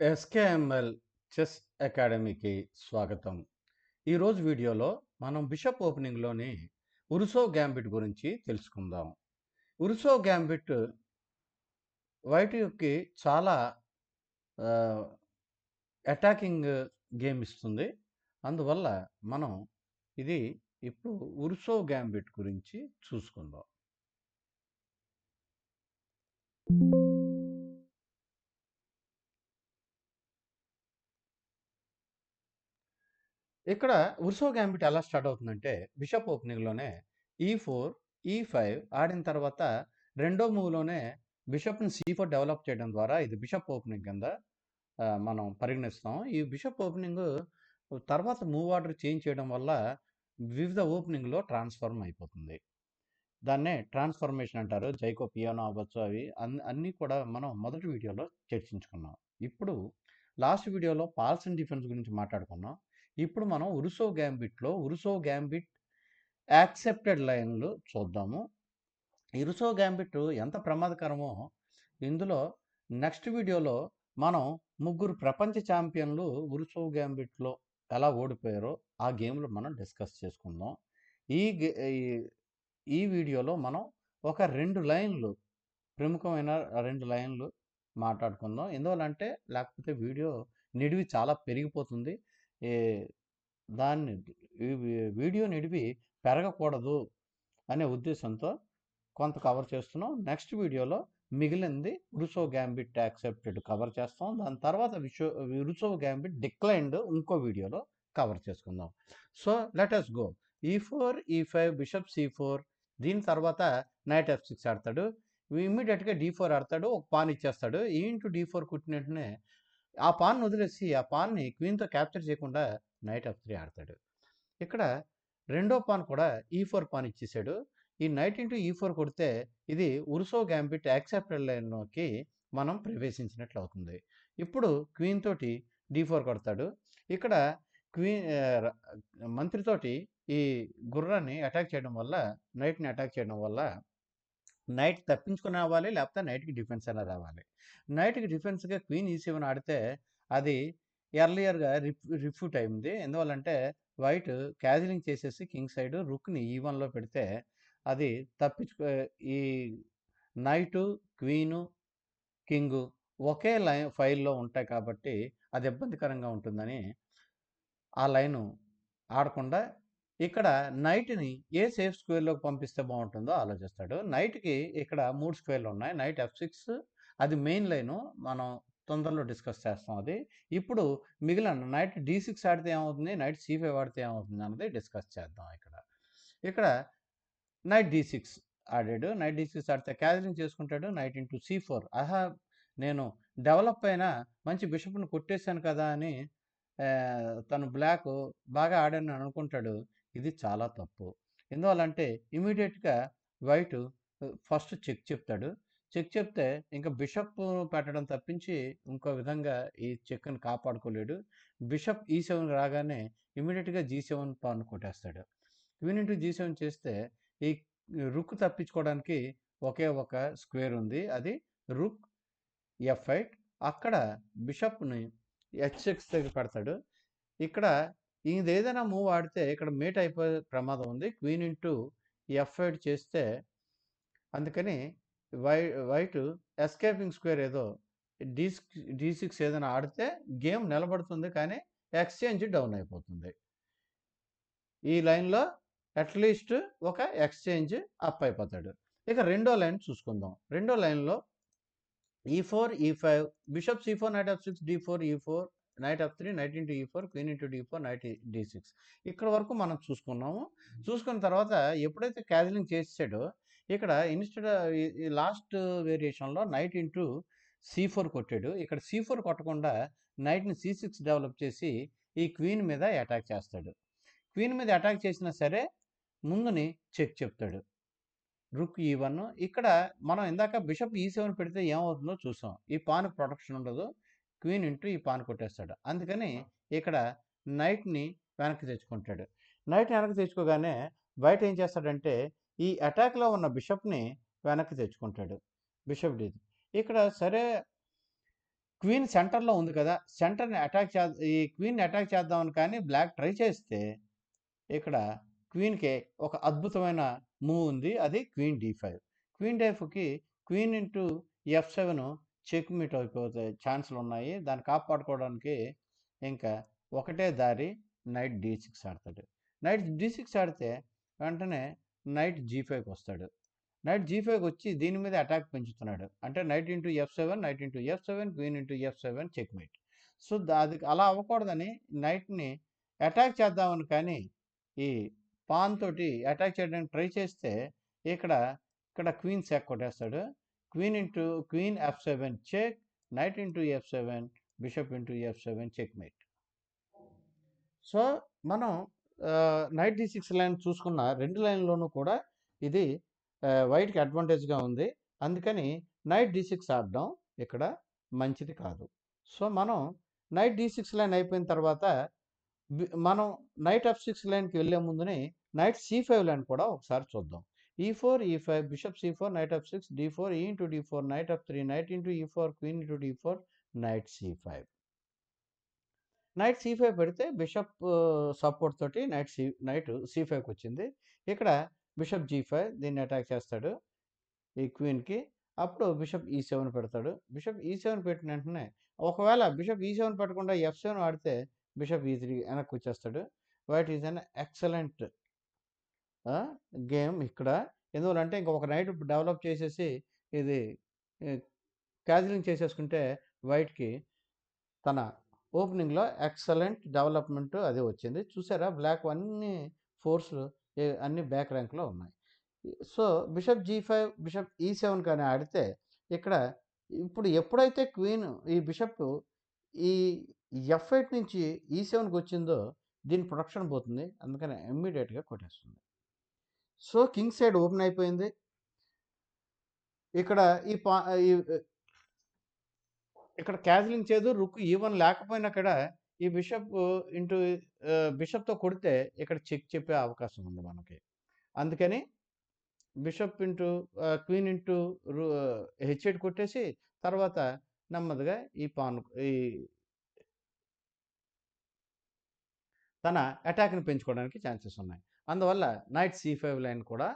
SKML chess అకాడమీకి స్వాగతం. ఈరోజు వీడియోలో మనం బిషప్ ఓపెనింగ్లోని ఉరుసో గ్యాంబిట్ గురించి తెలుసుకుందాం. ఉరుసో గ్యాంబిట్ వైట్కి చాలా అటాకింగ్ గేమ్ ఇస్తుంది. అందువల్ల మనం ఇది ఇప్పుడు ఉరుసో గ్యాంబిట్ గురించి చూసుకుందాం. ఇక్కడ ఉర్సో గ్యాంబిట్ ఎలా స్టార్ట్ అవుతుందంటే బిషప్ ఓపెనింగ్లోనే ఈ e ఫోర్ ఈ e ఫైవ్ ఆడిన తర్వాత రెండో మూవ్లోనే బిషప్ని సి ఫోర్ డెవలప్ చేయడం ద్వారా ఇది బిషప్ ఓపెనింగ్ కింద మనం పరిగణిస్తాం. ఈ బిషప్ ఓపెనింగ్ తర్వాత మూవ్ ఆర్డర్ చేంజ్ చేయడం వల్ల వివిధ ఓపెనింగ్లో ట్రాన్స్ఫార్మ్ అయిపోతుంది. దాన్నే ట్రాన్స్ఫర్మేషన్ అంటారు. జైకో పియానో అవ్వచ్చు అవి అన్నీ కూడా మనం మొదటి వీడియోలో చర్చించుకున్నాం. ఇప్పుడు లాస్ట్ వీడియోలో పాల్స్ అండ్ డిఫెన్స్ గురించి మాట్లాడుకున్నాం. ఇప్పుడు మనం ఉరుసో గ్యాంబిట్లో ఉరుసో గ్యాంబిట్ యాక్సెప్టెడ్ లైన్లు చూద్దాము. ఇరుసో గ్యాంబిట్ ఎంత ప్రమాదకరమో ఇందులో నెక్స్ట్ వీడియోలో మనం ముగ్గురు ప్రపంచ ఛాంపియన్లు ఉరుసో గ్యాంబిట్లో ఎలా ఓడిపోయారో ఆ గేమ్లో మనం డిస్కస్ చేసుకుందాం. ఈ గే- ఈ- ఈ వీడియోలో మనం ఒక రెండు లైన్లు ప్రముఖమైన రెండు లైన్లు మాట్లాడుకుందాం. ఎందువల్లంటే లేకపోతే వీడియో నిడివి చాలా పెరిగిపోతుంది. దాన్ని వీడియో నిడివి పెరగకూడదు అనే ఉద్దేశంతో కొంత కవర్ చేస్తున్నాం. నెక్స్ట్ వీడియోలో మిగిలింది రుసో గ్యాంబిట్ యాక్సెప్టెడ్ కవర్ చేస్తాం. దాని తర్వాత విషో రుసో గ్యాంబిట్ డిక్లైన్డ్ ఇంకో వీడియోలో కవర్ చేసుకుందాం. So let us go. E four e five bishop C four దీని తర్వాత నైట్ ఎఫ్ సిక్స్ ఆడతాడు. ఇమీడియట్గా డి ఫోర్ ఆడతాడు. ఒక పాన్ ఇచ్చేస్తాడు. ఈ ఇంటూ డి ఫోర్ కుట్టినట్టునే ఆ పాన్ వదిలేసి ఆ పాన్ని క్వీన్తో క్యాప్చర్ చేయకుండా నైట్ ఆఫ్ త్రీ ఆడతాడు. ఇక్కడ రెండో పాన్ కూడా ఈ ఫోర్ పాన్ ఇచ్చేసాడు. ఈ నైట్ ఇంటూ ఈ ఫోర్ కొడితే ఇది ఉరుసో గ్యాంబిట్ యాక్సెప్టెడ్ లైన్లోకి మనం ప్రవేశించినట్లు అవుతుంది. ఇప్పుడు క్వీన్ తోటి డి ఫోర్ కొడతాడు. ఇక్కడ క్వీన్ మంత్రితోటి ఈ గుర్రాన్ని అటాక్ చేయడం వల్ల నైట్ని అటాక్ చేయడం వల్ల నైట్ తప్పించుకుని రావాలి లేకపోతే నైట్కి డిఫెన్స్ అయినా రావాలి. నైట్కి డిఫెన్స్గా క్వీన్ ఈ సెవెన్ ఆడితే అది ఎర్లియర్గా రిఫ్ రిఫ్యూట్ అయింది. ఎందువల్లంటే వైట్ క్యాజిలింగ్ చేసేసి కింగ్ సైడ్ రుక్ని ఈ వన్లో పెడితే అది తప్పించుకో ఈ నైటు క్వీను కింగ్ ఒకే లైన్ ఫైల్లో ఉంటాయి కాబట్టి అది ఇబ్బందికరంగా ఉంటుందని ఆ లైను ఆడకుండా ఇక్కడ నైట్ని ఏ సేఫ్ స్క్వేర్లోకి పంపిస్తే బాగుంటుందో ఆలోచిస్తాడు. నైట్కి ఇక్కడ మూడు స్క్వేర్లు ఉన్నాయి. నైట్ ఎఫ్ సిక్స్ అది మెయిన్ లైను. మనం తొందరలో డిస్కస్ చేస్తాం అది. ఇప్పుడు మిగిలిన నైట్ డి సిక్స్ ఆడితే ఏమవుతుంది? నైట్ సి ఫైవ్ ఆడితే ఏమవుతుంది అన్నది డిస్కస్ చేద్దాం ఇక్కడ. ఇక్కడ నైట్ డి సిక్స్ ఆడాడు. నైట్ డి సిక్స్ ఆడితే క్యాదరింగ్ చేసుకుంటాడు. Knight into c four. ఆహా! నేను డెవలప్ అయిన మంచి బిషప్ను కొట్టేశాను కదా అని తను బ్లాక్ బాగా ఆడాను అనుకుంటాడు. ఇది చాలా తప్పు. ఎందువల్లంటే ఇమీడియట్గా వైట్ ఫస్ట్ చెక్ చెప్తాడు. చెక్ చెప్తే ఇంకా బిషప్ పెట్టడం తప్పించి ఇంకో విధంగా ఈ చెక్ను కాపాడుకోలేడు. బిషప్ ఈ సెవెన్ రాగానే ఇమీడియట్గా జీ సెవెన్ పాన్ కొట్టేస్తాడు. క్వీన్ ఇంటూ జీ సెవెన్ చేస్తే ఈ రుక్ తప్పించుకోవడానికి ఒకే ఒక స్క్వేర్ ఉంది. అది రుక్ ఎఫ్ ఎయిట్. అక్కడ బిషప్ని హెచ్ సిక్స్ దగ్గర పెడతాడు. ఇక్కడ ఇది ఏదైనా మూవ్ ఆడితే ఇక్కడ మేట్ అయిపోయే ప్రమాదం ఉంది. క్వీన్ ఇంటూ ఎఫ్ ఎయిట్ చేస్తే అందుకని వై వైట్ ఎస్కేపింగ్ స్క్వేర్ ఏదో డి డీ సిక్స్ ఏదైనా ఆడితే గేమ్ నిలబడుతుంది కానీ ఎక్స్చేంజ్ డౌన్ అయిపోతుంది. ఈ లైన్లో అట్లీస్ట్ ఒక ఎక్స్చేంజ్ అప్ అయిపోతాడు. ఇక రెండో లైన్ చూసుకుందాం. రెండో లైన్లో e four e five bishop c four knight f six d four e four knight f three knight into e four queen into d four knight d six. ఇక్కడ వరకు మనం చూసుకున్నాము. చూసుకున్న తర్వాత ఎప్పుడైతే క్యాజలింగ్ చేసాడో ఇక్కడ ఇన్స్టెడ్ ఈ లాస్ట్ వేరియేషన్లో నైట్ ఇంటూ సి ఫోర్ కొట్టాడు. ఇక్కడ సి ఫోర్ కొట్టకుండా నైట్ని సి సిక్స్ డెవలప్ చేసి ఈ క్వీన్ మీద అటాక్ చేస్తాడు. క్వీన్ మీద అటాక్ చేసినా సరే ముందుని చెక్ చెప్తాడు. రుక్ ఈ వన్. ఇక్కడ మనం ఇందాక బిషప్ ఈ సెవెన్ పెడితే ఏమవుతుందో చూసాం. ఈ పాన్ ప్రొటెక్షన్ ఉండదు. క్వీన్ ఇంటూ ఈ పాన్ కొట్టేస్తాడు అందుకని ఇక్కడ నైట్ని వెనక్కి తెచ్చుకుంటాడు నైట్ వెనక్కి తెచ్చుకోగానే బయట ఏం చేస్తాడంటే ఈ అటాక్లో ఉన్న బిషప్ని వెనక్కి తెచ్చుకుంటాడు బిషప్ డీది ఇక్కడ సరే క్వీన్ సెంటర్‌లో ఉంది కదా! సెంటర్‌ని అటాక్ చే ఈ క్వీన్‌ని అటాక్ చేద్దామని కానీ బ్లాక్ ట్రై చేస్తే, ఇక్కడ క్వీన్‌కి ఒక అద్భుతమైన మూవ్ ఉంది. అది queen D five queen డి5కి queen into f seven checkmate అయిపోతే ఛాన్సులున్నాయి. దాన్ని కాపాడుకోవడానికి ఇంకా ఒకటే దారి నైట్ డి6 ఆడతాడు. నైట్ డి6 ఆడితే వెంటనే నైట్ జీ ఫైవ్కి వస్తాడు నైట్ జీ ఫైవ్కి వచ్చి దీని మీద అటాక్ పెంచుతున్నాడు. అంటే knight into ఎఫ్7, knight into ఎఫ్7, queen into ఎఫ్7 checkmate. So, అది అలా అవ్వకూడదని నైట్‌ని అటాక్ చేద్దామని కానీ, ఈ పాన్ తోటి అటాక్ చేయడానికి ట్రై చేస్తే, ఇక్కడ, ఇక్కడ క్వీన్ సెక్ కొట్టేస్తాడు. Queen into queen ఎఫ్7 check, knight into ఎఫ్7, bishop into ఎఫ్7 checkmate. So, మనం నైట్ డి సిక్స్ లైన్ చూసుకున్న రెండు లైన్‌లోనూ కూడా ఇది వైట్‌కి అడ్వాంటేజ్‌గా ఉంది. అందుకని నైట్ డి6 ఆడడం ఇక్కడ మంచిది కాదు. సో, మనం నైట్ డి6 లైన్ అయిపోయిన తర్వాత మనం నైట్ ఎఫ్6 లైన్‌కి వెళ్ళే ముందుని నైట్ సి5 లైన్ కూడా ఒకసారి చూద్దాం. ఈ4, ఈ5, బిషప్ సి4, నైట్ ఎఫ్6, డి4, ఈ into డి4, night ఎఫ్3, knight into ఈ4, queen into డి4, night సి5. Night సి5 పెడితే బిషప్ సపోర్ట్ తోటి నైట్ సి నైట్ సీ ఫైవ్కి వచ్చింది ఇక్కడ బిషప్ జీ5 దీన్ని అటాక్ చేస్తాడు. ఈ క్వీన్‌కి. అప్పుడు బిషప్ ఈ సెవెన్ పెడతాడు. బిషప్ ఈ సెవెన్ పెట్టిన వెంటనే ఒకవేళ బిషప్ ఈ సెవెన్ పెట్టకుండా ఎఫ్ సెవెన్ ఆడితే బిషప్ ఈ త్రీ వెనక్కి వచ్చేస్తాడు white is an excellent game ఇక్కడ. ఎందువల్లంటే ఇంక ఒక నైట్ డెవలప్ చేసేసి ఇది క్యాజిలింగ్ చేసేసుకుంటే వైట్‌కి తన ఓపెనింగ్‌లో ఎక్సలెంట్ డెవలప్‌మెంట్ అది వచ్చింది. చూసారా బ్లాక్ అన్ని ఫోర్స్‌లు అన్ని బ్యాక్ ర్యాంక్‌లో ఉన్నాయి. So, bishop g five bishop e seven కానీ ఆడితే ఇక్కడ ఇప్పుడు ఎప్పుడైతే క్వీన్ ఈ బిషప్ ఈ ఎఫ్ఐట్ నుంచి ఈ సెవెన్కి వచ్చిందో దీని ప్రొడక్షన్ పోతుంది. అందుకని ఇమ్మీడియట్గా కొట్టేస్తుంది. సో, కింగ్ సైడ్ ఓపెన్ అయిపోయింది. ఇక్కడ ఈ పా ఈ ఇక్కడ క్యాజిలింగ్ చేదు రుక్ ఈవెన్ లేకపోయినా కూడా ఈ బిషప్ ఇంటూ బిషప్‌తో కొడితే ఇక్కడ చెక్ చెప్పే అవకాశం ఉంది మనకి. అందుకని బిషప్ ఇంటూ క్వీన్ ఇంటూ రు హెచ్8 కొట్టేసి తర్వాత నెమ్మదిగా ఈ పాన్ ఈ తన అటాక్‌ని పెంచుకోవడానికి ఛాన్సెస్ ఉన్నాయి. అందువల్ల నైట్ సి5 లైన్ కూడా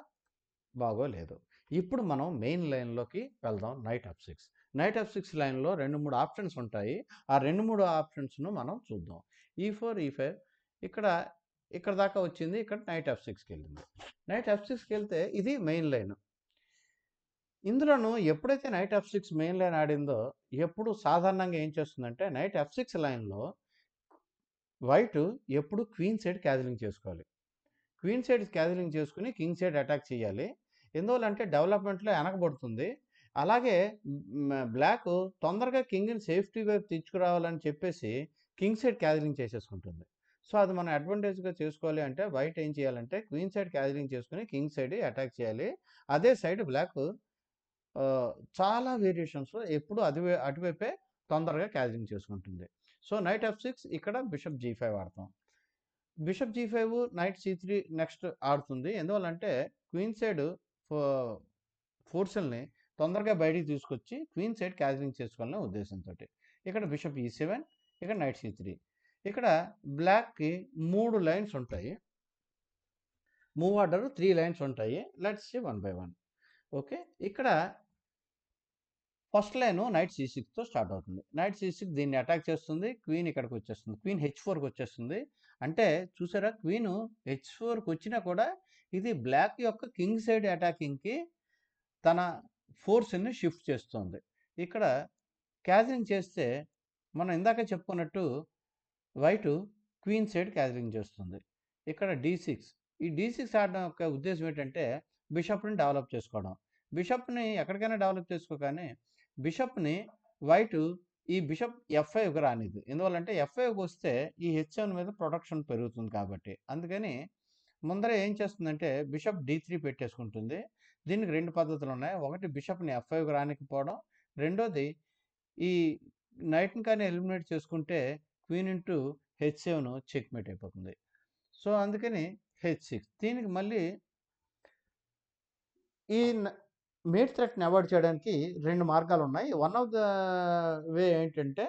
బాగోలేదు. ఇప్పుడు మనం మెయిన్ లైన్‌లోకి వెళ్దాం నైట్ ఎఫ్6. నైట్ ఎఫ్6 లైన్‌లో 2, 3 ఆప్షన్స్ ఉంటాయి. ఆ 2, 3 ఆప్షన్స్‌ను మనం చూద్దాం. ఈ4, ఈ5 ఇక్కడ ఇక్కడ దాకా వచ్చింది. ఇక్కడ నైట్ ఎఫ్6కెళ్ళింది. నైట్ ఎఫ్6కెళ్తే ఇది మెయిన్ లైన్. ఇందులోను ఎప్పుడైతే నైట్ ఎఫ్6 మెయిన్ లైన్ ఆడిందో ఎప్పుడు సాధారణంగా ఏం చేస్తుందంటే నైట్ ఎఫ్6 లైన్‌లో వైట్ ఎప్పుడు క్వీన్ సైడ్ క్యాజిలింగ్ చేసుకోవాలి. క్వీన్ సైడ్ క్యాజిలింగ్ చేసుకుని కింగ్ సైడ్ అటాక్ చేయాలి. ఎందువల్లంటే డెవలప్‌మెంట్‌లో వెనకబడుతుంది. అలాగే బ్లాక్ తొందరగా కింగ్‌ని సేఫ్టీ వైపు తెచ్చుకురావాలని చెప్పేసి కింగ్ సైడ్ క్యాజిలింగ్ చేసేసుకుంటుంది. సో, అది మనం అడ్వాంటేజ్‌గా చేసుకోవాలి అంటే వైట్ ఏం చేయాలంటే క్వీన్ సైడ్ క్యాజిలింగ్ చేసుకుని కింగ్ సైడ్ అటాక్ చేయాలి. అదే సైడ్ బ్లాక్ చాలా వేరియేషన్స్‌లో ఎప్పుడు అది అటువైపే తొందరగా క్యాజిలింగ్ చేసుకుంటుంది. సో, నైట్ ఎఫ్6 ఇక్కడ బిషప్ జీ ఫైవ్ ఆడతాం. బిషప్ జీ ఫైవ్ నైట్ సి3 నెక్స్ట్ ఆడుతుంది. ఎందువల్లంటే క్వీన్ సైడ్ ఫో ఫోర్సుల్ని తొందరగా బయటికి తీసుకొచ్చి క్వీన్ సైడ్ క్యాజిలింగ్ చేసుకోవాలనే ఉద్దేశంతోటి. ఇక్కడ బిషప్ ఈ సెవెన్ ఇక్కడ నైట్ సి3. ఇక్కడ బ్లాక్‌కి మూడు లైన్స్ ఉంటాయి. మూవ్ ఆర్డర్ త్రీ లైన్స్ ఉంటాయి. Let's see one by one. Okay. ఇక్కడ ఫస్ట్ లైను నైట్ సి6తో స్టార్ట్ అవుతుంది. నైట్ సి6 దీన్ని అటాక్ చేస్తుంది. క్వీన్ ఇక్కడికి వచ్చేస్తుంది క్వీన్ హెచ్ ఫోర్కు వచ్చేస్తుంది అంటే చూసారా క్వీను హెచ్4కొచ్చినా కూడా ఇది బ్లాక్ యొక్క కింగ్ సైడ్ అటాకింగ్‌కి తన ఫోర్స్‌ని షిఫ్ట్ చేస్తుంది. ఇక్కడ క్యాజిలింగ్ చేస్తే మనం ఇందాక చెప్పుకున్నట్టు వైట్ క్వీన్ సైడ్ క్యాజిలింగ్ చేస్తుంది. ఇక్కడ డి6 ఈ డి6 ఆడడం యొక్క ఉద్దేశం ఏంటంటే బిషప్‌ని డెవలప్ చేసుకోవడం. బిషప్‌ని ఎక్కడికైనా డెవలప్ చేసుకోగానే బిషప్‌ని వైట్ ఈ బిషప్ ఎఫ్5కి రానిద్దు. ఎందువల్లంటే ఎఫ్5కొస్తే ఈ హెచ్7 మీద ప్రొటెక్షన్ పెరుగుతుంది కాబట్టి. అందుకని ముందర ఏం చేస్తుందంటే బిషప్ డి3 పెట్టేసుకుంటుంది. దీనికి రెండు పద్ధతులు ఉన్నాయి ఒకటి బిషప్‌ని ఎఫ్5కి రానికపోవడం. రెండోది ఈ నైట్‌ని కానీ ఎలిమినేట్ చేసుకుంటే queen into h seven checkmate అయిపోతుంది. సో, అందుకని హెచ్ సిక్స్ దీనికి మళ్ళీ ఈ మేడ్ థ్రెట్‌ని అవాయిడ్ చేయడానికి రెండు మార్గాలు ఉన్నాయి వన్ ఆఫ్ ద వే ఏంటంటే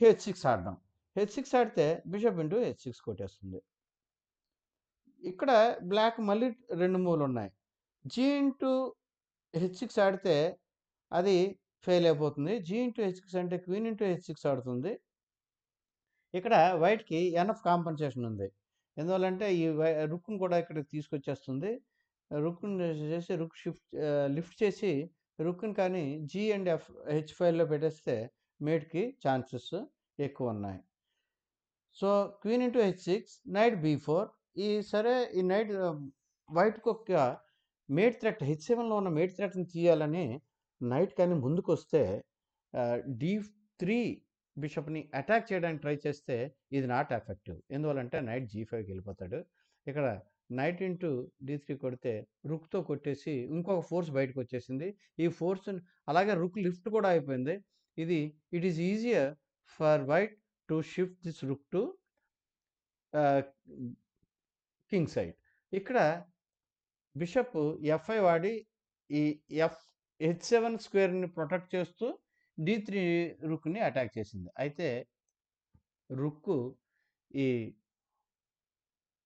హెచ్ సిక్స్ ఆడడం. హెచ్ సిక్స్ ఆడితే బిషప్ ఇంటూ హెచ్ సిక్స్ కొట్టేస్తుంది. ఇక్కడ బ్లాక్ మళ్ళీ రెండు మూలు ఉన్నాయి జీ ఇంటూ హెచ్6 ఆడితే అది ఫెయిల్ అయిపోతుంది. జీ ఇంటూ హెచ్6 అంటే క్వీన్ ఇంటూ హెచ్ సిక్స్ ఆడుతుంది. ఇక్కడ వైట్‌కి ఎనఫ్ కాంపెన్సేషన్ ఉంది. ఎందువల్లంటే ఈ వై కూడా ఇక్కడికి తీసుకొచ్చేస్తుంది. రుక్‌ని చేసి రుక్ షిఫ్ట్ లిఫ్ట్ చేసి రుక్‌ని కానీ జీ అండ్ ఎఫ్ హెచ్ ఫైవ్లో పెట్టేస్తే మేట్‌కి ఛాన్సెస్ ఎక్కువ ఉన్నాయి సో, క్వీన్ ఇంటూ హెచ్6 నైట్ బీ4 ఈ సరే ఈ నైట్ వైట్ వైట్‌కొక మేట్ థ్రెట్ హెచ్7లో ఉన్న మేట్ థ్రెట్‌ని తీయాలని నైట్ కానీ ముందుకొస్తే ఆహ్, డి3 బిషప్‌ని అటాక్ చేయడానికి ట్రై చేస్తే ఇది నాట్ ఎఫెక్టివ్. ఎందువలంటే నైట్ జీ ఫైవ్కి వెళ్ళిపోతాడు. ఇక్కడ నైట్ ఇంటూ డీ త్రీ కొడితే రుక్‌తో కొట్టేసి ఇంకొక ఫోర్స్ బయటకొచ్చేసింది. ఈ ఫోర్స్ అలాగే రుక్ లిఫ్ట్ కూడా అయిపోయింది. ఇది it is easier for white to shift this rook to king side. ఇక్కడ బిషప్ ఎఫ్ఐ వాడి ఈ ఎఫ్ హెచ్ సెవెన్ స్క్వేర్‌ని ప్రొటెక్ట్ చేస్తూ డి3 రుక్‌ని అటాక్ చేసింది. అయితే రుక్కు ఈ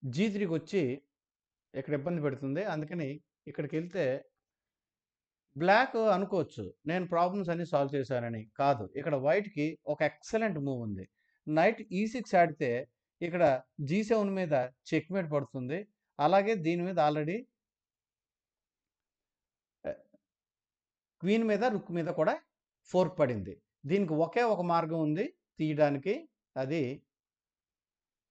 జీ త్రీకి వచ్చి ఇక్కడ ఇబ్బంది పెడుతుంది. అందుకని ఇక్కడికి వెళ్తే బ్లాక్ అనుకోవచ్చు. నేను ప్రాబ్లమ్స్ అన్నీ సాల్వ్ చేశానని. కాదు. ఇక్కడ వైట్‌కి ఒక ఎక్సలెంట్ మూవ్ ఉంది. నైట్ e ఈ సిక్స్ ఆడితే ఇక్కడ జీ సెవెన్ మీద చెక్‌మేట్ పడుతుంది. అలాగే దీని మీద ఆల్రెడీ క్వీన్ మీద, రుక్ మీద కూడా ఫోర్క్ పడింది. దీనికి ఒకే ఒక మార్గం ఉంది తీయడానికి. అది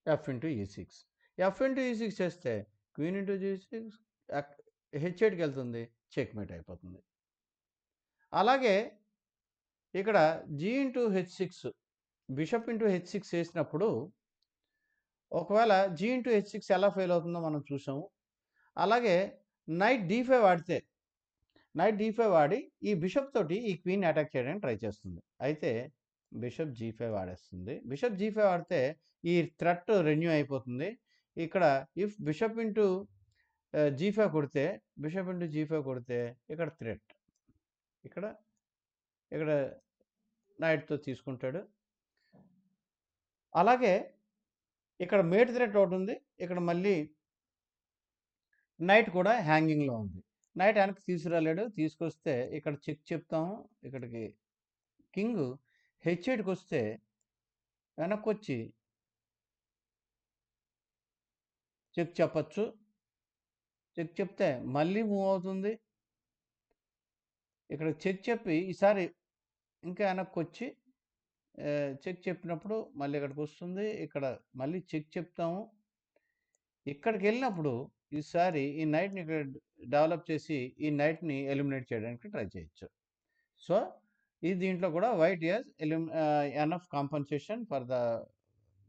ఎఫ్ ఇంటూ ఈ6. ఎఫ్ ఇంటూ ఈ6 చేస్తే క్వీన్ ఇంటూ జీ6 అక్ హెచ్8కెళ్తుంది. చెక్‌మేట్ అయిపోతుంది. అలాగే ఇక్కడ జీ ఇంటూ హెచ్6 బిషప్ ఇంటూ హెచ్ సిక్స్ చేసినప్పుడు ఒకవేళ జీ ఇంటూ హెచ్6 ఎలా ఫెయిల్ అవుతుందో మనం చూసాము. అలాగే నైట్ డీ ఫైవ్ ఆడితే నైట్ డీ ఫైవ్ ఆడి ఈ బిషప్ తోటి ఈ క్వీన్ అటాక్ చేయడానికి ట్రై చేస్తుంది. అయితే బిషప్ జీ ఫైవ్ ఆడేస్తుంది. బిషప్ జీ ఫైవ్ ఆడితే ఈ థ్రెట్ రెన్యూ అయిపోతుంది. ఇక్కడ ఇఫ్ బిషప్ ఇంటూ జీఫా కొడితే బిషప్ ఇంటూ జీఫా కొడితే ఇక్కడ థ్రెట్. ఇక్కడ ఇక్కడ నైట్‌తో తీసుకుంటాడు. అలాగే ఇక్కడ మేట్ థ్రెట్ ఉంది ఇక్కడ మళ్ళీ నైట్ కూడా హ్యాంగింగ్‌లో ఉంది. నైట్ వెనక్కి తీసుకురాలేడు. తీసుకొస్తే ఇక్కడ చెక్ చెప్తాము. ఇక్కడికి కింగ్ హెచ్ఐటికి వస్తే వెనక్కి వచ్చి చెక్ చెప్పచ్చు చెక్ చెప్తే మళ్ళీ మూవ్ అవుతుంది. ఇక్కడ చెక్ చెప్పి ఈసారి ఇంకా వెనక్కి వచ్చి చెక్ చెప్పినప్పుడు మళ్ళీ ఇక్కడికి వస్తుంది ఇక్కడ మళ్ళీ చెక్ చెప్తాము. ఇక్కడికి వెళ్ళినప్పుడు ఈసారి ఈ నైట్‌ని ఇక్కడ డెవలప్ చేసి ఈ నైట్‌ని ఎలిమినేట్ చేయడానికి ట్రై చేయొచ్చు. సో, ఈ దీంట్లో కూడా white years elim ah, enough compensation for the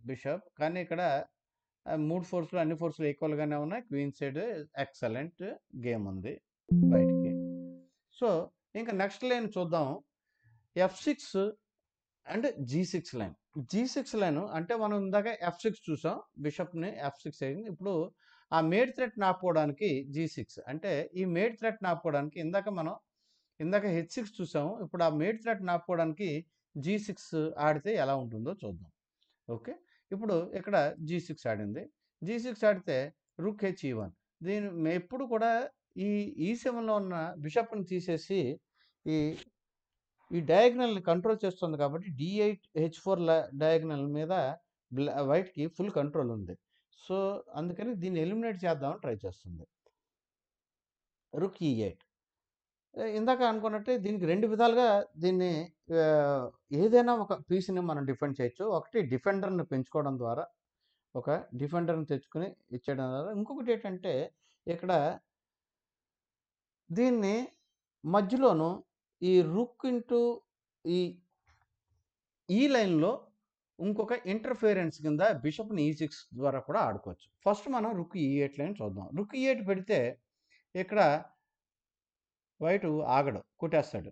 bishop. కానీ ఇక్కడ మూడు ఫోర్స్‌లు అన్ని ఫోర్స్‌లు ఈక్వల్‌గానే ఉన్నాయి. క్వీన్ సైడ్ ఎక్సలెంట్ గేమ్ ఉంది బయటికి సో, ఇంకా నెక్స్ట్ లైన్ చూద్దాం. F six and g six line. G six line అంటే మనం ఇందాక ఎఫ్ సిక్స్ చూసాం. బిషప్‌ని ఎఫ్ సిక్స్ అయింది. ఇప్పుడు ఆ మేడ్ థ్రెట్ నాపుకోవడానికి జీ సిక్స్ అంటే ఈ మేడ్ థ్రెట్ నాపుకోవడానికి ఇందాక మనం ఇందాక హెచ్ సిక్స్ చూసాము. ఇప్పుడు ఆ మేడ్ థ్రెట్ నాపుకోవడానికి ఆపుకోవడానికి జీ6 ఆడితే ఎలా ఉంటుందో చూద్దాం. ఓకే. ఇప్పుడు ఇక్కడ జీ సిక్స్ ఆడింది. జీ సిక్స్ ఆడితే రుక్ హెచ్ ఈ1 దీని ఎప్పుడు కూడా ఈ e ఈ సెవెన్లో ఉన్న బిషప్‌ని తీసేసి ఈ ఈ డయాగ్నల్‌ని కంట్రోల్ చేస్తుంది కాబట్టి డి8 హెచ్4 ల డయాగ్నల్ మీద బ్లా వైట్‌కి ఫుల్ కంట్రోల్ ఉంది. సో, అందుకని దీన్ని ఎలిమినేట్ చేద్దామని ట్రై చేస్తుంది. రుక్ ఈ ఎయిట్ ఇందాక అనుకున్నట్టే దీనికి రెండు విధాలుగా దీన్ని ఏదైనా ఒక పీస్‌ని మనం డిఫెండ్ చేయొచ్చు. ఒకటి డిఫెండర్‌ని పెంచుకోవడం ద్వారా ఒక డిఫెండర్‌ని తెచ్చుకొని ఇచ్చేయడం ద్వారా ఇంకొకటి ఏంటంటే ఇక్కడ దీన్ని మధ్యలోను ఈ రుక్ ఇంటూ ఈ ఈ లైన్‌లో ఇంకొక ఇంటర్ఫియరెన్స్ కింద బిషప్‌ని ఈ6 ద్వారా కూడా ఆడుకోవచ్చు. ఫస్ట్ మనం రుక్ ఈ8 లైన్ చూద్దాం. రుక్ ఈ8 పెడితే ఇక్కడ వైటు ఆగడు. కొట్టేస్తాడు.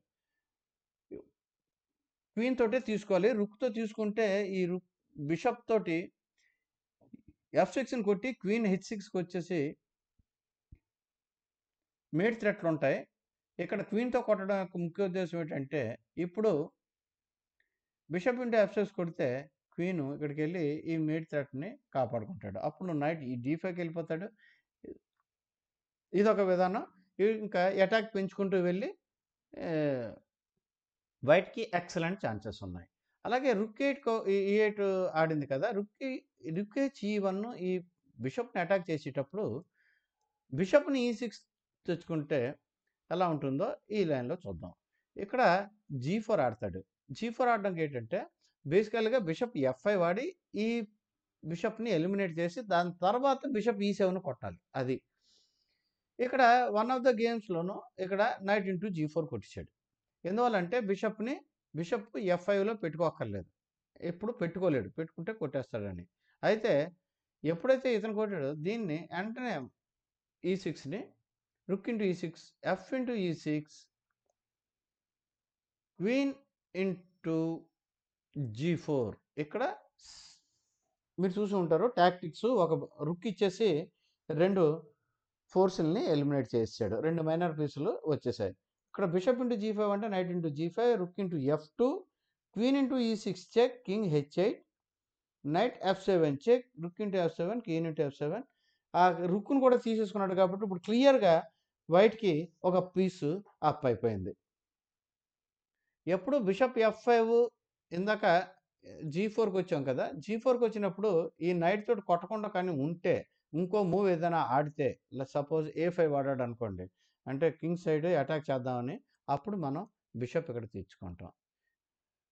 క్వీన్ తోటే తీసుకోవాలి. రుక్‌తో తీసుకుంటే ఈ రుక్ బిషప్ తోటి ఎఫ్6ని కొట్టి క్వీన్ హిట్స్టిక్స్కి వచ్చేసి మేడ్ త్రెట్లు ఉంటాయి ఇక్కడ క్వీన్‌తో కొట్టడం యొక్క ముఖ్య ఉద్దేశం ఏంటంటే, ఇప్పుడు బిషప్ ఇంటూ ఎఫ్ సిక్స్ కొడితే క్వీను ఇక్కడికెళ్ళి ఈ మేడ్ థ్రెట్‌ని కాపాడుకుంటాడు. అప్పుడు నైట్ ఈ డి5కెళ్ళిపోతాడు. ఇదొక విధానం. ఇంకా అటాక్ పెంచుకుంటూ వెళ్ళి వైట్‌కి ఎక్సలెంట్ ఛాన్సెస్ ఉన్నాయి. అలాగే రుక్ ఎయిట్ కో ఈ ఎయిట్ ఆడింది కదా! రుక్‌కి రుక్ హెచ్ ఈ1 ఈ బిషప్‌ని అటాక్ చేసేటప్పుడు బిషప్‌ని ఈ సిక్స్ తెచ్చుకుంటే ఎలా ఉంటుందో ఈ లైన్‌లో చూద్దాం. ఇక్కడ జీ4 ఆడతాడు. జీ4 ఆడడానికి ఏంటంటే బేసికల్‌గా బిషప్ ఎఫ్ఐ వాడి ఈ బిషప్‌ని ఎలిమినేట్ చేసి దాని తర్వాత బిషప్ ఈ సెవెన్ కొట్టాలి. అది. ఇక్కడ వన్ ఆఫ్ ద గేమ్స్లోనూ ఇక్కడ నైట్ ఇంటూ జీ ఫోర్ కొట్టించాడు ఎందువల్లంటే బిషప్‌ని బిషప్ ఎఫ్ఐలో పెట్టుకోక్కర్లేదు. ఎప్పుడు పెట్టుకోలేడు. పెట్టుకుంటే కొట్టేస్తాడని. అయితే ఎప్పుడైతే ఇతను కొట్టాడో దీన్ని వెంటనే ఈ6ని రుక్ ఇంటూ ఈ6 ఎఫ్ ఇంటూ ఈ సిక్స్ క్వీన్ ఇంటూ జీ4 ఇక్కడ మీరు చూసి ఉంటారు టాక్టిక్స్ ఒక రుక్ ఇచ్చేసి రెండు ఫోర్స్ని ఎలిమినేట్ చేసాడు రెండు మైనర్ పీసులు వచ్చేసాయి. ఇక్కడ బిషప్ ఇంటూ జీ ఫైవ్ అంటే knight into g five rook into f two queen into e six check king h eight knight f seven check rook into f seven queen into f seven ఆ రుక్ను కూడా తీసేసుకున్నాడు కాబట్టి ఇప్పుడు క్లియర్‌గా వైట్‌కి ఒక పీసు up అయిపోయింది. ఎప్పుడు బిషప్ ఎఫ్ ఫైవ్ ఇందాక జీ ఫోర్కు వచ్చాం కదా! జీ ఫోర్కు వచ్చినప్పుడు ఈ నైట్ తోటి కొట్టకుండా కానీ ఉంటే, ఇంకో మూవ్ ఏదైనా ఆడితే లెట్స్ సపోజ్ ఏ5 ఆడాడనుకోండి. అంటే కింగ్ సైడ్ అటాక్ చేద్దామని అప్పుడు మనం బిషప్ ఇక్కడ తెచ్చుకుంటాం.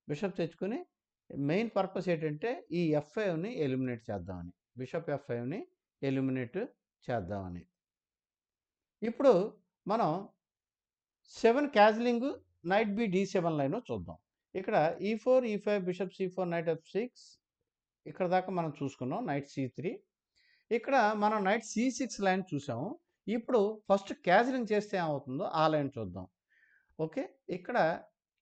బిషప్ తెచ్చుకొని మెయిన్ పర్పస్ ఏంటంటే ఈ ఎఫ్ఐవ్ని ఎలిమినేట్ చేద్దామని. బిషప్ ఎఫ్ఐవ్ని ఎలిమినేట్ చేద్దామని. ఇప్పుడు మనం సెవెన్ క్యాజిలింగ్ నైట్ బి డి7 లైను చూద్దాం. ఇక్కడ ఈ4, e five bishop c four knight six ఇక్కడ దాకా మనం చూసుకున్నాం. నైట్ సి3 ఇక్కడ మనం నైట్ సి6 లైన్ చూసాము. ఇప్పుడు ఫస్ట్ క్యాజిలింగ్ చేస్తే ఏమవుతుందో ఆ లైన్ చూద్దాం. ఓకే. ఇక్కడ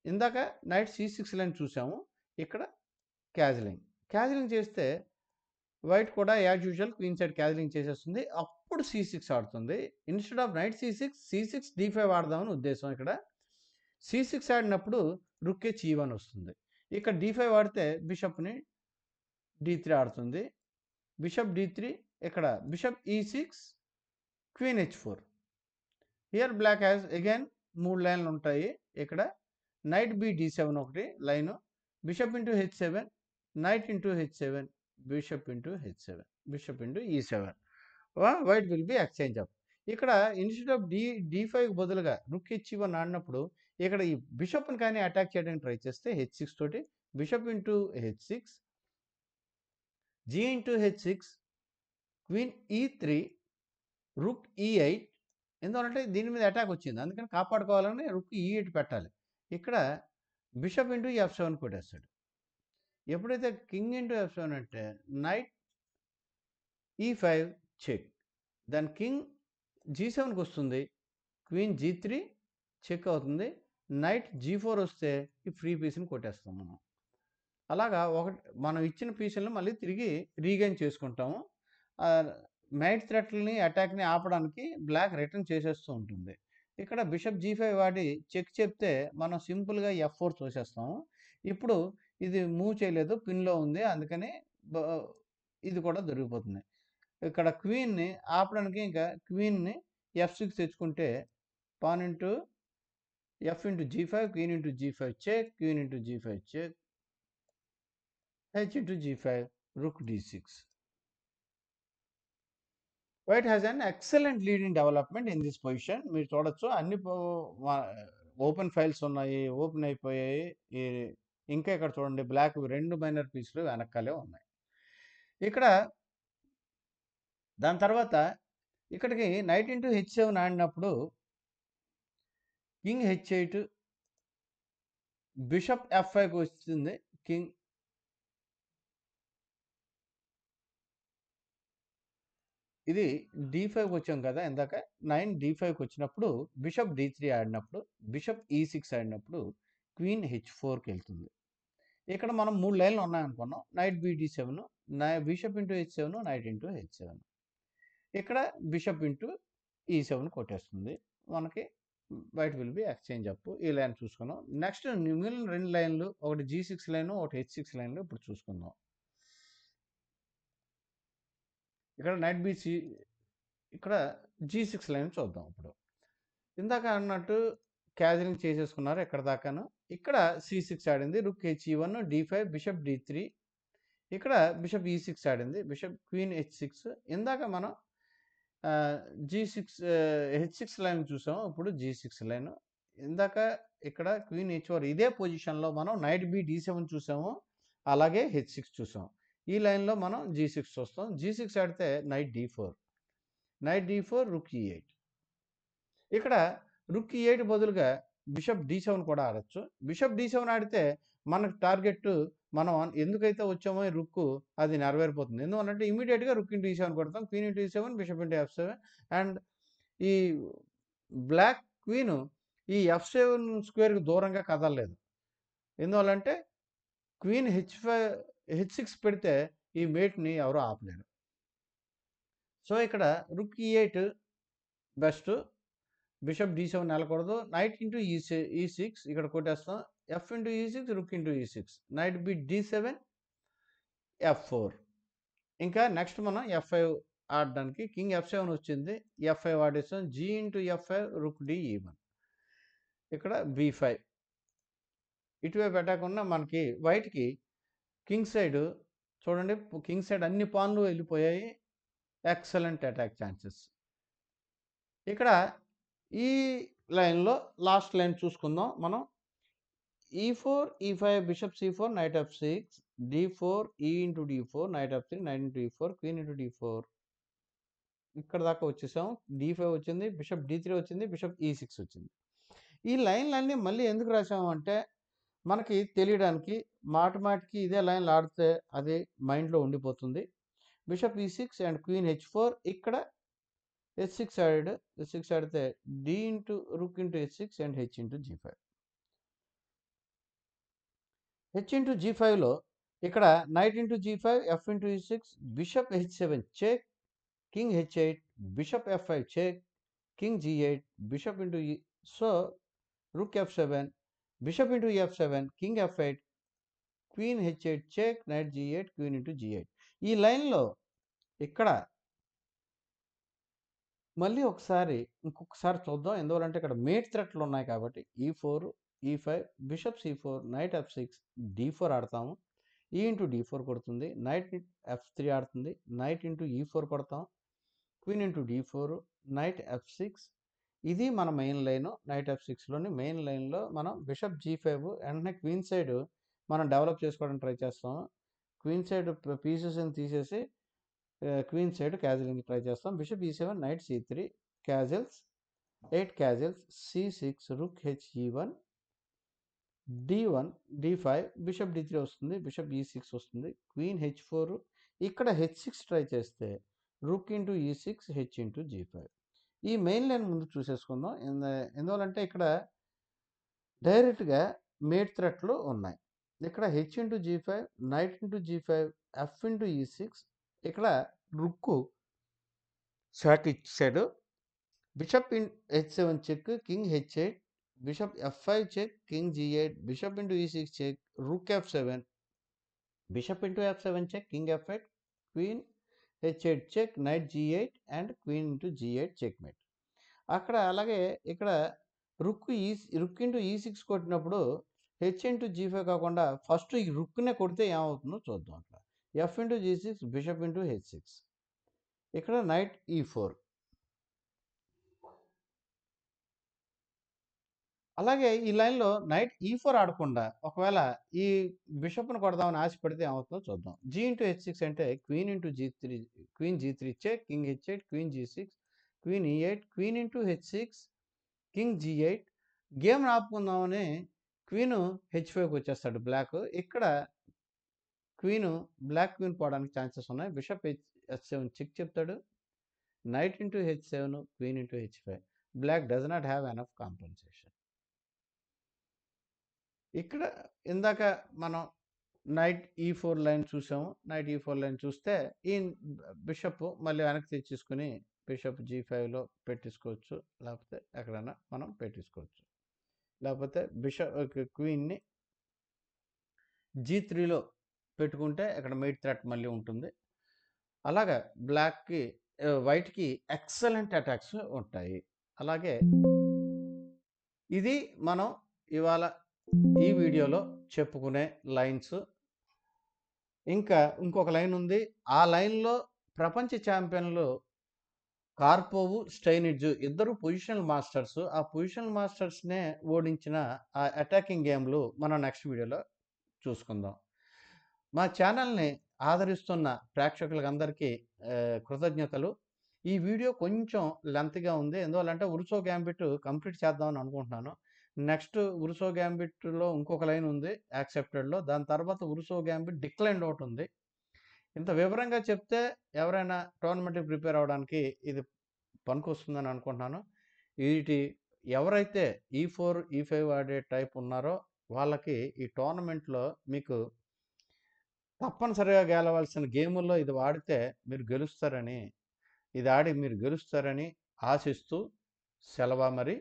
ఇందాక నైట్ సి6 లైన్ చూసాము. ఇక్కడ క్యాజిలింగ్. క్యాజిలింగ్ చేస్తే వైట్ కూడా యాజ్ యూజువల్ క్వీన్ సైడ్ క్యాజిలింగ్ చేసేస్తుంది. అప్పుడు సి సిక్స్ ఆడుతుంది. ఇన్‌స్టెడ్ ఆఫ్ నైట్ సి6, సి6 డి5 ఆడదామని ఉద్దేశం ఇక్కడ. సి సిక్స్ ఆడినప్పుడు రుక్కే హెచ్ ఈ1 వస్తుంది. ఇక్కడ డి5 ఆడితే బిషప్‌ని డి3 ఆడుతుంది. బిషప్ డి3 ఇక్కడ bishop ఈ6 queen h four here black has again మూడు లైన్‌లు ఉంటాయి. ఇక్కడ నైట్ బి డి సెవెన్ ఒకటి line. Bishop into h seven knight into h seven bishop into h seven bishop into e seven white will be exchange up. ఇక్కడ instead of d డి5కి బదులుగా rook H one ఆడినప్పుడు ఇక్కడ ఈ బిషప్‌ని కానీ attack చేయడానికి try చేస్తే హెచ్ సిక్స్ తోటి bishop into h six g into h six queen e three rook e eight ఎందుకంటే దీని మీద అటాక్ వచ్చింది. అందుకని కాపాడుకోవాలని రుక్ ఈ8 పెట్టాలి. ఇక్కడ బిషప్ ఇంటూ ఎఫ్ సెవెన్ కొట్టేస్తాడు. ఎప్పుడైతే కింగ్ ఇంటూ ఎఫ్ సెవెన్ అంటే నైట్ ఈ ఫైవ్ చెక్. దాని కింగ్ జీ సెవెన్కి వస్తుంది క్వీన్ జీ త్రీ చెక్ అవుతుంది. నైట్ జీ ఫోర్ వస్తే ఈ ఫ్రీ పీస్‌ని కొట్టేస్తాం మనం. అలాగా ఒకటి మనం ఇచ్చిన పీసులను మళ్ళీ తిరిగి రీగైన్ చేసుకుంటాము. మైట్ నైట్ థ్రెట్‌లని అటాక్‌ని ఆపడానికి బ్లాక్ రిటర్న్ చేసేస్తూ ఉంటుంది. ఇక్కడ బిషప్ జీ ఫైవ్ వాడి చెక్ చెప్తే మనం సింపుల్‌గా ఎఫ్ ఫోర్ చూసేస్తాము ఇప్పుడు ఇది మూవ్ చేయలేదు. పిన్‌లో ఉంది. అందుకని ఇది కూడా దొరికిపోతుంది. ఇక్కడ క్వీన్‌ని ఆపడానికి ఇంకా క్వీన్‌ని ఎఫ్ సిక్స్ తెచ్చుకుంటే pawn into f into జీ5 queen into g five check queen into g five check h into g five rook డి6 white has an excellent lead in development in this position. మీరు చూడొచ్చు అన్ని open files ఉన్నాయి. Open అయిపోయాయి. ఇంకా ఇక్కడ చూడండి black రెండు minor పీసులు వెనకాలే ఉన్నాయి. ఇక్కడ దాని తర్వాత ఇక్కడికి నైట్ ఇంటూ హెచ్7 ఆడినప్పుడు కింగ్ హెచ్ ఎయిట్ బిషప్ ఎఫ్ఐకి వస్తుంది. కింగ్ ఇది డి5కి వచ్చాం కదా! ఇందాక 9 డి5కి వచ్చినప్పుడు బిషప్ డి3 ఆడినప్పుడు బిషప్ ఈ సిక్స్ ఆడినప్పుడు క్వీన్ హెచ్ ఫోర్కి వెళ్తుంది ఇక్కడ మనం మూడు లైన్‌లు ఉన్నాయనుకున్నాం. నైట్ బి డి7 నై bishop into h seven knight into h seven ఇక్కడ బిషప్ ఇంటూ ఈ సెవెన్ కొట్టేస్తుంది. మనకి white will be exchange up ఈ లైన్ చూసుకున్నాం నెక్స్ట్ మిగిలిన రెండు లైన్లు ఒకటి జీ సిక్స్ లైన్ ఒకటి హెచ్ సిక్స్ లైన్లు ఇప్పుడు చూసుకుందాం ఇక్కడ నైట్ బీసీ ఇక్కడ జీ సిక్స్ లైన్ చూద్దాం ఇప్పుడు. ఇందాక అన్నట్టు క్యాజలింగ్ చేసేసుకున్నారు ఎక్కడ దాకాను. ఇక్కడ సి సిక్స్ ఆడింది rook h e one d five bishop d three ఇక్కడ బిషప్ ఈ సిక్స్ ఆడింది బిషప్ క్వీన్ హెచ్ సిక్స్ ఇందాక మనం g six h six line చూసాము ఇప్పుడు జీ సిక్స్ లైన్. ఇందాక ఇక్కడ క్వీన్ హెచ్ ఫోర్ ఇదే పొజిషన్లో మనం నైట్ బి డి సెవెన్ చూసాము అలాగే హెచ్ సిక్స్ చూసాం. ఈ లైన్లో మనం జీ సిక్స్ చూస్తాం. జీ సిక్స్ ఆడితే knight d four knight d four rook e eight ఇక్కడ రుక్ ఈ ఎయిట్ బదులుగా బిషప్ డి సెవెన్ కూడా ఆడచ్చు. బిషప్ డి సెవెన్ ఆడితే మనకు టార్గెట్ మనం ఎందుకైతే వచ్చామో రుక్కు అది నెరవేరిపోతుంది. ఎందుకంటే ఇమీడియట్గా రుక్ ఇంటూ ఈ సెవెన్ కొడతాం. Queen into e seven bishop into f seven and ఈ బ్లాక్ క్వీన్ ఈ ఎఫ్ సెవెన్ స్క్వేర్కి దూరంగా కదలలేదు. ఎందువల్లంటే queen h five h six పెడితే ఈ మేట్ని ఎవరో ఆపలేరు. సో ఇక్కడ rook e eight best. Bishop d seven వెళ్ళకూడదు. Knight into e e six ఇక్కడ కొట్టేస్తాం. F into e six rook into e six. Knight b d seven f four. ఇంకా next మనం ఎఫ్ ఫైవ్ ఆడడానికి కింగ్ ఎఫ్ సెవెన్ వచ్చింది. F five ఆడేస్తాం g into f five rook d e one. ఇక్కడ b five. ఇటువైపు పెట్టకుండా మనకి వైట్కి king side చూడండి కింగ్ సైడ్ అన్ని పాన్లు వెళ్ళిపోయాయి. ఎక్సలెంట్ అటాక్ ఛాన్సెస్. ఇక్కడ ఈ లైన్లో లాస్ట్ లైన్ చూసుకుందాం మనం. E four e five bishop c four knight f six d four e into d four knight f three knight into e four queen into d four ఇక్కడ దాకా వచ్చేసాం. D five వచ్చింది bishop d three వచ్చింది bishop e e six వచ్చింది. ఈ లైన్లన్నీ మళ్ళీ ఎందుకు రాసాము అంటే మనకి తెలియడానికి మాట మాటికి ఇదే లైన్ ఆడితే అది మైండ్లో ఉండిపోతుంది. Bishop e six and queen h four ఇక్కడ హెచ్ సిక్స్ ఆడాడు హెచ్ సిక్స్ ఆడితే d into rook into h six and h into g five. H into g ఫైవ్లో ఇక్కడ knight into g five f into e six bishop h seven check king h eight bishop f five check king g eight bishop into e so rook f seven bishop into f seven king f eight queen h eight check knight g eight queen into g eight ఈ లైన్లో ఇక్కడ మళ్ళీ ఒకసారి ఇంకొకసారి చూద్దాం. ఎందువలంటే ఇక్కడ mate థ్రెట్లు ఉన్నాయి కాబట్టి e four e five bishop c four knight f six d four ఆడతాము. ఈ ఇంటూ డి ఫోర్ కొడుతుంది. నైట్ ఎఫ్ త్రీ ఆడుతుంది. నైట్ ఇంటూ ఈ ఫోర్ కొడతాం. Queen into d four knight f six ఇది మన మెయిన్ లైన్. నైట్ ఎఫ్ సిక్స్లోని main లైన్లో మనం బిషప్ జీ ఫైవ్ వెంటనే క్వీన్ సైడ్ మనం డెవలప్ చేసుకోవడానికి ట్రై చేస్తాం. క్వీన్ సైడ్ పీసెస్ని తీసేసి క్వీన్ సైడ్ క్యాజలింగ్ ట్రై చేస్తాం. Bishop e seven knight c three castles eight castles c six rook h e one d one d five bishop d three వస్తుంది bishop e six వస్తుంది queen h four. ఇక్కడ h six try చేస్తే rook into e six h into g five. ఈ main line ముందు చూసేసుకుందాం. ఎందువలంటే ఇక్కడ డైరెక్ట్గా మేడ్ థ్రెట్లు ఉన్నాయి. ఇక్కడ h into g five knight into g five f into e six ఇక్కడ రుక్కు షాక్ ఇచ్చాడు bishop in h seven check king h eight bishop f five check king g eight bishop into e six check rook f seven bishop into f seven check king f eight queen h eight check knight g eight and queen into g eight check mate అక్కడ అలాగే ఇక్కడ rook e rook into e six కొట్టినప్పుడు h into g five కాకుండా first ఈ రుక్నే కొడితే ఏమవుతుందో చూద్దాం అక్కడ f into g six bishop into h six ఇక్కడ నైట్ ఈ ఫోర్ అలాగే ఈ లైన్లో నైట్ ఈ ఫోర్ ఆడకుండా ఒకవేళ ఈ బిషప్ను కొడదామని ఆశపడితే ఏమవుతుందో చూద్దాం. జీ ఇంటూ హెచ్ సిక్స్ అంటే queen into g three queen g three check king h eight queen g six queen e eight queen into h six king g eight. Game ఆపుకుందామని queen h ఫైవ్కి వచ్చేస్తాడు black. ఇక్కడ queen black queen పోవడానికి chances ఉన్నాయి. Bishop h h seven check చెప్తాడు. Knight into h seven queen into h five. Black does not have enough compensation. ఇక్కడ ఇందాక మనం night e four line చూసాము. నైట్ ఈ ఫోర్ లైన్ చూస్తే ఈ bishop మళ్ళీ వెనక్కి తెచ్చేసుకుని బిషప్ జీ ఫైవ్లో పెట్టించుకోవచ్చు లేకపోతే ఎక్కడైనా మనం పెట్టించుకోవచ్చు లేకపోతే బిషప్ క్వీన్ని జీ త్రీలో పెట్టుకుంటే అక్కడ మెయిట్ థ్రెట్ మళ్ళీ ఉంటుంది. అలాగా బ్లాక్కి వైట్కి ఎక్సలెంట్ అటాక్స్ ఉంటాయి. అలాగే ఇది మనం ఇవాళ ఈ వీడియోలో చెప్పుకునే లైన్స్. ఇంకా ఇంకొక లైన్ ఉంది. ఆ లైన్లో ప్రపంచ ఛాంపియన్లు కార్పోవు స్టైనిడ్జ్ ఇద్దరు పొజిషనల్ మాస్టర్స్. ఆ పొజిషనల్ మాస్టర్స్నే ఓడించిన ఆ అటాకింగ్ గేమ్లు మనం నెక్స్ట్ వీడియోలో చూసుకుందాం. మా ఛానల్ని ఆదరిస్తున్న ప్రేక్షకులందరికీ కృతజ్ఞతలు. ఈ వీడియో కొంచెం లెంత్గా ఉంది. ఎందువల్లంటే ఉరుసో గ్యాంబిట్ కంప్లీట్ చేద్దామని అనుకుంటున్నాను. నెక్స్ట్ ఉరుసో గ్యాంబిట్లో ఇంకొక లైన్ ఉంది యాక్సెప్టెడ్లో. దాని తర్వాత ఉరుసో గ్యాంబిట్ డిక్లైన్ ఒకటి ఉంది. ఇంత వివరంగా చెప్తే ఎవరైనా టోర్నమెంట్కి ప్రిపేర్ అవ్వడానికి ఇది పనికొస్తుందని అనుకుంటున్నాను. వీటి ఎవరైతే ఈ ఫోర్ ఈ ఫైవ్ ఆడే టైప్ ఉన్నారో వాళ్ళకి ఈ టోర్నమెంట్లో మీకు తప్పనిసరిగా గెలవలసిన గేముల్లో ఇది వాడితే మీరు గెలుస్తారని ఇది ఆడి మీరు గెలుస్తారని ఆశిస్తూ సెలవా మరి.